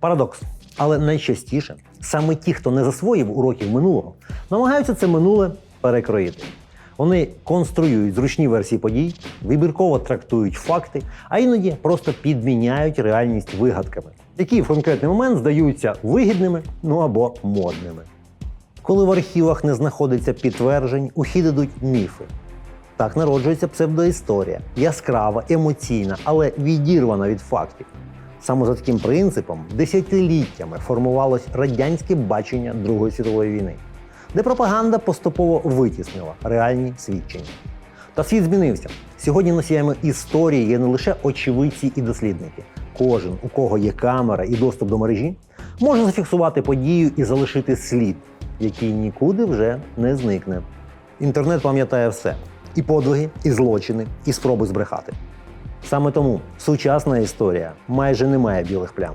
Парадокс. Але найчастіше саме ті, хто не засвоїв уроків минулого, намагаються це минуле перекроїти. Вони конструюють зручні версії подій, вибірково трактують факти, а іноді просто підміняють реальність вигадками, які в конкретний момент здаються вигідними ну або модними. Коли в архівах не знаходиться підтверджень, у хід ідуть міфи. Так народжується псевдоісторія, яскрава, емоційна, але відірвана від фактів. Саме за таким принципом десятиліттями формувалось радянське бачення Другої світової війни, де пропаганда поступово витіснила реальні свідчення. Та світ змінився. Сьогодні носіями історії є не лише очевидці і дослідники. Кожен, у кого є камера і доступ до мережі, може зафіксувати подію і залишити слід, який нікуди вже не зникне. Інтернет пам'ятає все: і подвиги, і злочини, і спроби збрехати. Саме тому сучасна історія майже не має білих плям.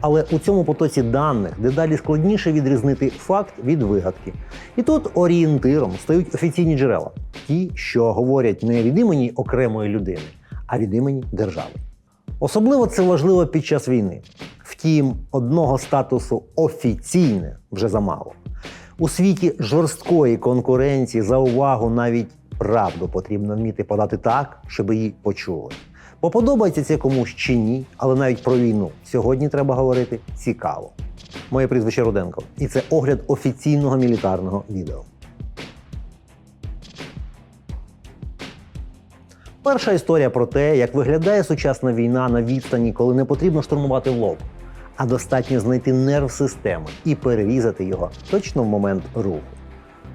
Але у цьому потоці даних дедалі складніше відрізнити факт від вигадки. І тут орієнтиром стають офіційні джерела, ті, що говорять не від імені окремої людини, а від імені держави. Особливо це важливо під час війни. Втім, одного статусу офіційне вже замало. У світі жорсткої конкуренції за увагу навіть правду потрібно вміти подати так, щоб її почули. Бо подобається це комусь чи ні, але навіть про війну сьогодні треба говорити цікаво. Моє прізвище Руденко, і це огляд офіційного мілітарного відео. Перша історія про те, як виглядає сучасна війна на відстані, коли не потрібно штурмувати лоб, а достатньо знайти нерв системи і перерізати його точно в момент руху.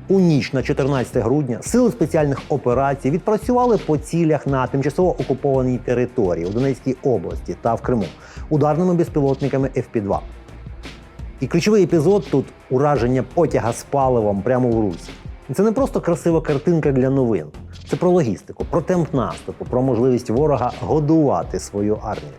У ніч на 14 грудня сили спеціальних операцій відпрацювали по цілях на тимчасово окупованій території у Донецькій області та в Криму ударними безпілотниками FP-2. І ключовий епізод тут ураження потяга з паливом прямо в Русі. Це не просто красива картинка для новин. Це про логістику, про темп наступу, про можливість ворога годувати свою армію.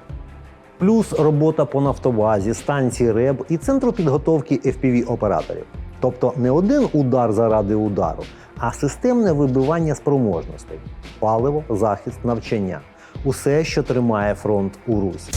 Плюс робота по нафтобазі, станції РЕБ і центру підготовки FPV-операторів. Тобто не один удар заради удару, а системне вибивання спроможностей, паливо, захист, навчання усе, що тримає фронт у Русі.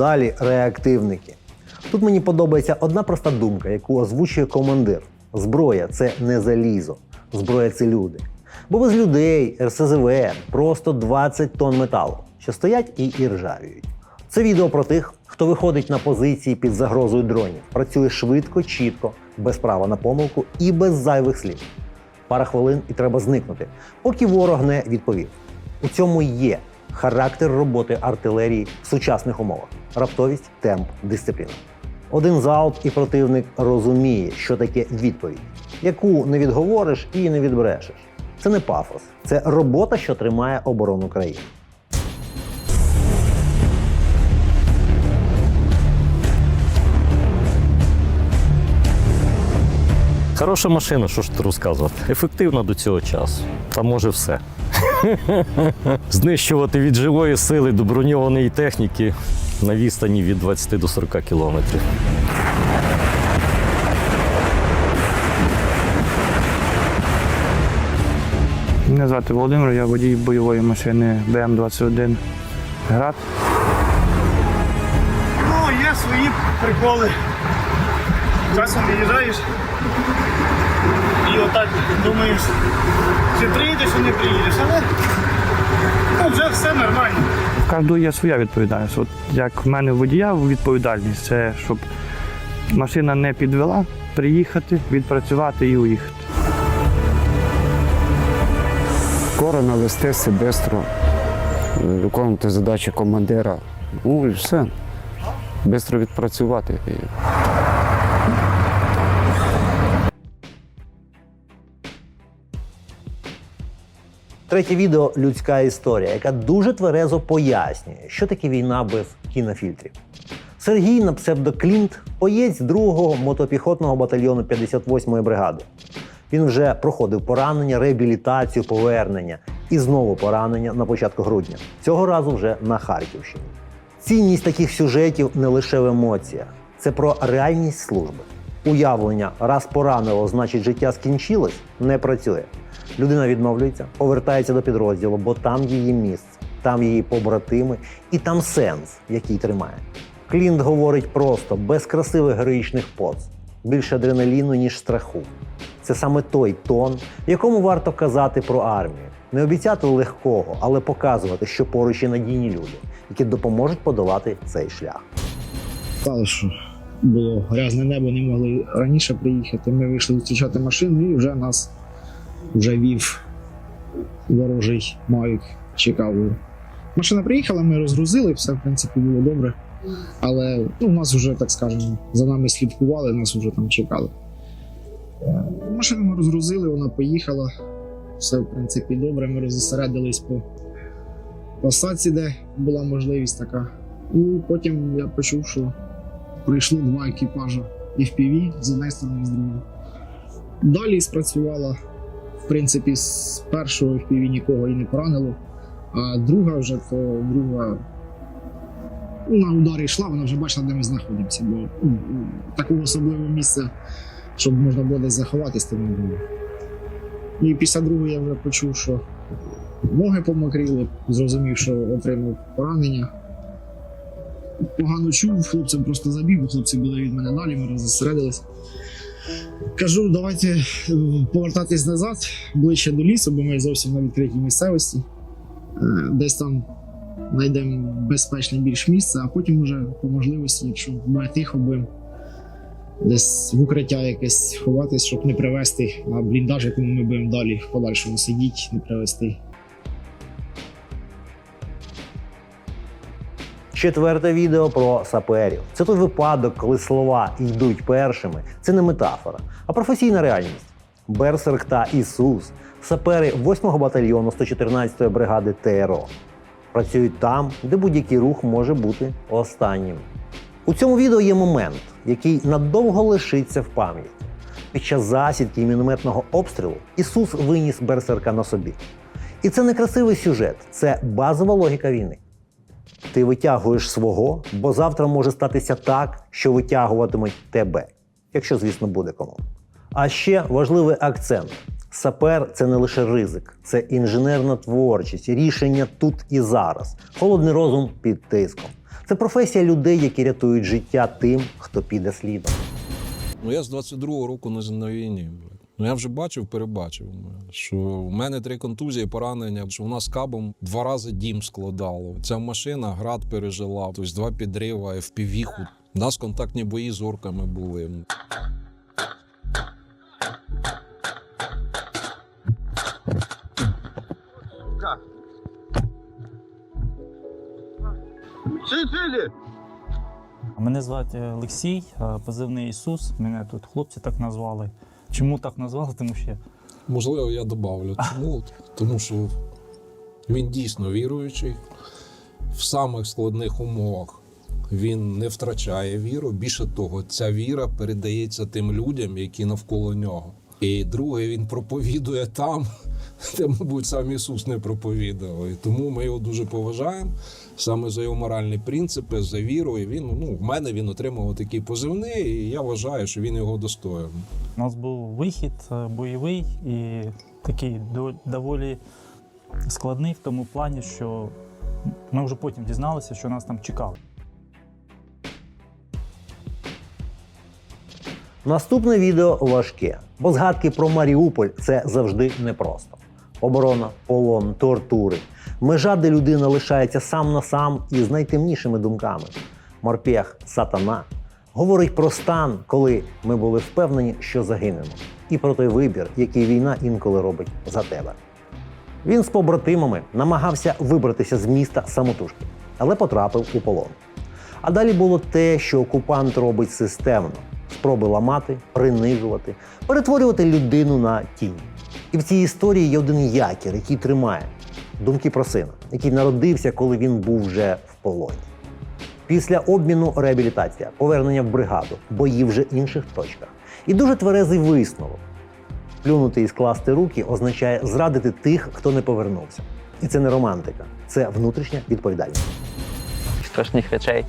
Далі реактивники. Тут мені подобається одна проста думка, яку озвучує командир. Зброя це не залізо, зброя це люди. Бо без людей, РСЗВ просто 20 тонн металу, що стоять і іржавіють. Це відео про тих, хто виходить на позиції під загрозою дронів, працює швидко, чітко, без права на помилку і без зайвих слів. Пара хвилин і треба зникнути, поки ворог не відповів. У цьому є характер роботи артилерії в сучасних умовах: раптовість, темп, дисципліна. Один залп, і противник розуміє, що таке відповідь, яку не відговориш і не відбрешеш. Це не пафос, це робота, що тримає оборону країни. Хороша машина, що ж тут розказувати. Ефективна до цього часу. Та може все. Знищувати від живої сили до броньованої техніки на відстані від 20 до 40 кілометрів. Мене звати Володимир, я водій бойової машини БМ-21 Град. Ну, є свої приколи. Часом виїжджаєш і отак думаєш, чи приїдеш, чи не приїдеш, але ну, вже все нормально. В кожного є своя відповідальність. От як в мене водія відповідальність, це щоб машина не підвела, приїхати, відпрацювати і уїхати. скоро навестися, швидко, виконувати задачі командира. Ну і все. Швидко відпрацювати. Третє відео людська історія, яка дуже тверезо пояснює, що таке війна без кінофільтрів. Сергій на псевдоклінт боєць 2-го мотопіхотного батальйону 58-ї бригади. Він вже проходив поранення, реабілітацію, повернення і знову поранення на початку грудня. Цього разу вже на Харківщині. Цінність таких сюжетів не лише в емоціях, це про реальність служби. Уявлення раз поранило, значить життя скінчилось, не працює. Людина відновлюється, повертається до підрозділу, бо там її місце, там її побратими і там сенс, який тримає. Клінт говорить просто, без красивих героїчних поз, більше адреналіну, ніж страху. Це саме той тон, якому варто казати про армію. Не обіцяти легкого, але показувати, що поруч є надійні люди, які допоможуть подолати цей шлях. стало, що було грязне небо, не могли раніше приїхати. Ми вийшли зустрічати машину і вже нас вже вів ворожий Мавік, чекав. Машина приїхала, ми розгрузили, все в принципі було добре. Але ну, нас вже, так скажемо, за нами слідкували, нас вже там чекали. Е, Машину ми розгрузили, вона поїхала. Все, в принципі, добре. Ми розосередились по посадці, де була можливість така. І потім я почув, що прийшло два екіпажа FPV з однієї сторони, з другої. Далі спрацювала, принципі, з першого FPV нікого і не поранило, а друга вже то друга на ударі йшла, вона вже бачила, де ми знаходимося, бо такого особливого місця, щоб можна було десь заховатись, то не було. І після другої я вже почув, що ноги помокріли, зрозумів, що отримав поранення погано чув, хлопцям просто забіг, бо хлопці були від мене далі, ми розосередились. Кажу, давайте е, повертатись назад, ближче до лісу, бо ми зовсім на відкритій місцевості. Е, Десь там знайдемо безпечне більш місце, а потім вже по можливості, якщо буде тихо, будемо десь в укриття якесь ховатись, щоб не привезти на бліндаж, якому ми будемо далі в подальшому сидіти, не привезти. Четверте відео про саперів. Це той випадок, коли слова йдуть першими. Це не метафора, а професійна реальність. Берсерк та Ісус, сапери 8-го батальйону 114-ї бригади ТРО. Працюють там, де будь-який рух може бути останнім. У цьому відео є момент, який надовго лишиться в пам'яті. Під час засідки і мінометного обстрілу Ісус виніс берсерка на собі. І це не красивий сюжет, це базова логіка війни. Ти витягуєш свого, бо завтра може статися так, що витягуватимуть тебе, якщо, звісно, буде кому. А ще важливий акцент: сапер це не лише ризик, це інженерна творчість, рішення тут і зараз, холодний розум під тиском. Це професія людей, які рятують життя тим, хто піде слідом. Ну я з 22-го року на, війні. Ну я вже бачив, перебачив, що в мене три контузії, поранення, що у нас кабом два рази дім складало. Ця машина град пережила, тобто два підрива, FPV-ху. У нас контактні бої з орками були. Мене звати Олексій, е, позивний Ісус. Мене тут хлопці так назвали. Чому так назвали? Тому що Можливо, я добавлю. Чому? Тому що він дійсно віруючий в самих складних умовах. Він не втрачає віру. Більше того, ця віра передається тим людям, які навколо нього. І друге, він проповідує там, де, мабуть, сам Ісус не проповідував. І тому ми його дуже поважаємо саме за його моральні принципи, за віру. І він ну, в мене він отримав такий позивний, і я вважаю, що він його достоїв. у нас був вихід е, бойовий і такий до- доволі складний в тому плані, що ми вже потім дізналися, що нас там чекали. Наступне відео важке, бо згадки про Маріуполь це завжди непросто. Оборона, полон, тортури, межа, де людина лишається сам на сам із найтемнішими думками. Морпех, сатана говорить про стан, коли ми були впевнені, що загинемо, і про той вибір, який війна інколи робить за тебе. Він з побратимами намагався вибратися з міста самотужки, але потрапив у полон. А далі було те, що окупант робить системно: спроби ламати, принижувати, перетворювати людину на тінь. І в цій історії є один якір, який тримає думки про сина, який народився, коли він був вже в полоні. Після обміну реабілітація, повернення в бригаду, бої вже інших точках. І дуже тверезий висновок. Плюнути і скласти руки означає зрадити тих, хто не повернувся. І це не романтика, це внутрішня відповідальність. страшних речей.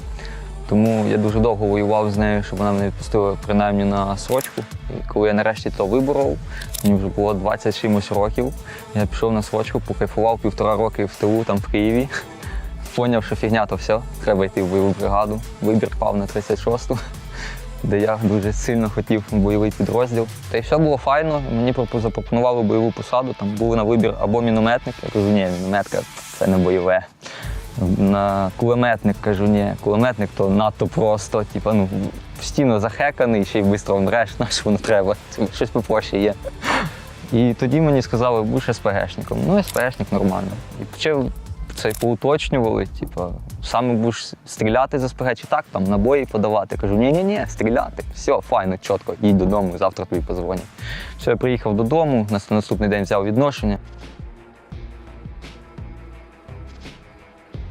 Тому я дуже довго воював з нею, щоб вона мене відпустила принаймні на срочку. І коли я нарешті то виборов, мені вже було 20 чимось років. Я пішов на срочку, покайфував півтора роки в тилу, там в Києві. Поняв, що фігня то все, треба йти в бойову бригаду. Вибір пав на 36-ту, де я дуже сильно хотів бойовий підрозділ. Та й все було файно. Мені запропонували бойову посаду. Там був на вибір або мінометник. Я ні, мінометка це не бойове. На кулеметник кажу, ні, кулеметник то надто просто, типу, ну, постійно захеканий, ще й швидко вмреш, на що воно треба. Це Щось попроще є. І тоді мені сказали, будеш СПГшником. Ну, СПГшник нормально. І почав це поуточнювали, типу, саме будеш стріляти з СПГ чи так, там набої подавати. Кажу, ні, ні, ні, стріляти. Все, файно, чітко, їдь додому, завтра тобі позвонять. Все, я приїхав додому, на наступний день взяв відношення.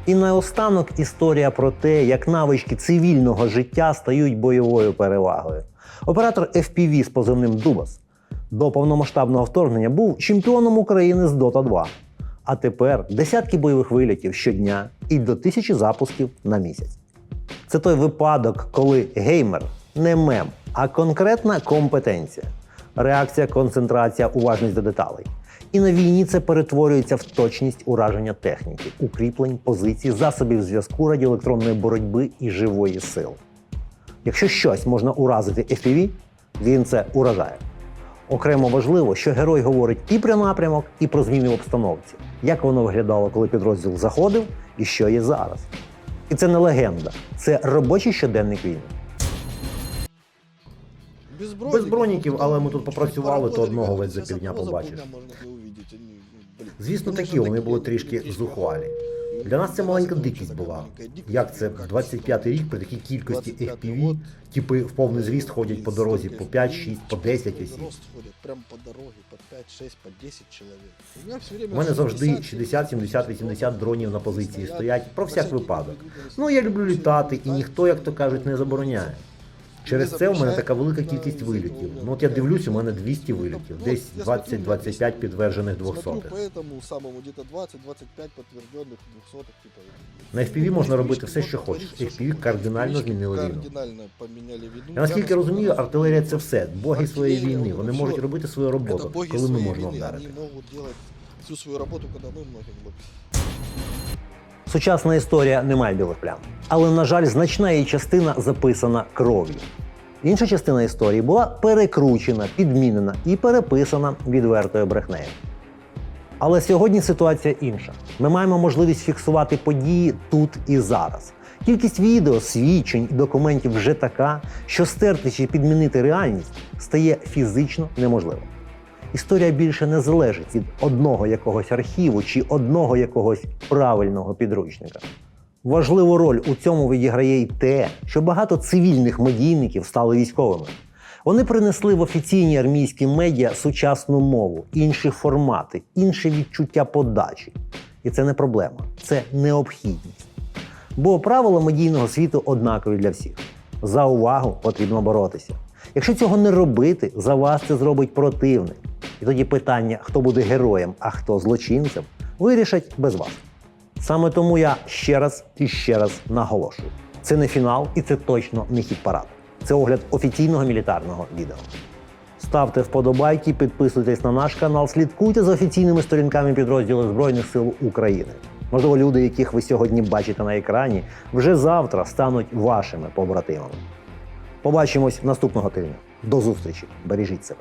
І наостанок історія про те, як навички цивільного життя стають бойовою перевагою. Оператор FPV з позивним Дубас до повномасштабного вторгнення був чемпіоном України з Dota 2. А тепер десятки бойових вилітів щодня і до тисячі запусків на місяць. Це той випадок, коли геймер не мем, а конкретна компетенція, реакція, концентрація, уважність до деталей. І на війні це перетворюється в точність ураження техніки, укріплень, позицій, засобів зв'язку, радіоелектронної боротьби і живої сили. Якщо щось можна уразити FPV, він це уражає. Окремо важливо, що герой говорить і про напрямок, і про зміни в обстановці, як воно виглядало, коли підрозділ заходив, і що є зараз. І це не легенда, це робочий щоденник війни. Без броніків, але ми тут попрацювали, то одного ледь за півдня побачиш. Звісно, такі вони були трішки зухвалі. Для нас це маленька дикість була. Як це 25-й рік при такій кількості FPV, типи в повний зріст ходять по дорозі по 5, 6, по 10 осіб. Ходят по дороге, по 5, 6, по 10 человек. У мене завжди 60, 60, 70, 80 дронів на позиції стоять про всяк випадок. Ну я люблю літати, і ніхто, як то кажуть, не забороняє. Через це у мене така велика кількість вилітів. Ну от я дивлюсь, у мене 200 вилітів, десь 20-25 підтверджених 200. Смотрю по этому самому где-то 20-25 подтвержденных 200 типа. На FPV можна робити все, що хочеш. FPV кардинально змінили війну. Кардинально поменяли війну. Я наскільки розумію, артилерія це все, боги своєї Артилерія, війни. Вони ну, можуть що? робити свою Это роботу, боги коли ми своей можемо вины, вдарити. Они могут делать всю свою работу, когда мы можем. Сучасна історія не має білих плям. Але, на жаль, значна її частина записана кров'ю. Інша частина історії була перекручена, підмінена і переписана відвертою брехнею. Але сьогодні ситуація інша. Ми маємо можливість фіксувати події тут і зараз. Кількість відео, свідчень і документів вже така, що стерти чи підмінити реальність стає фізично неможливим. Історія більше не залежить від одного якогось архіву чи одного якогось правильного підручника. Важливу роль у цьому відіграє й те, що багато цивільних медійників стали військовими. Вони принесли в офіційні армійські медіа сучасну мову, інші формати, інше відчуття подачі. І це не проблема, це необхідність. Бо правила медійного світу однакові для всіх. За увагу потрібно боротися. Якщо цього не робити, за вас це зробить противник. І тоді питання, хто буде героєм, а хто злочинцем, вирішать без вас. Саме тому я ще раз і ще раз наголошую: це не фінал і це точно не хід парад. Це огляд офіційного мілітарного відео. Ставте вподобайки, підписуйтесь на наш канал, слідкуйте за офіційними сторінками підрозділу Збройних сил України. Можливо, люди, яких ви сьогодні бачите на екрані, вже завтра стануть вашими побратимами. Побачимось наступного тижня. До зустрічі! Бережіть себе!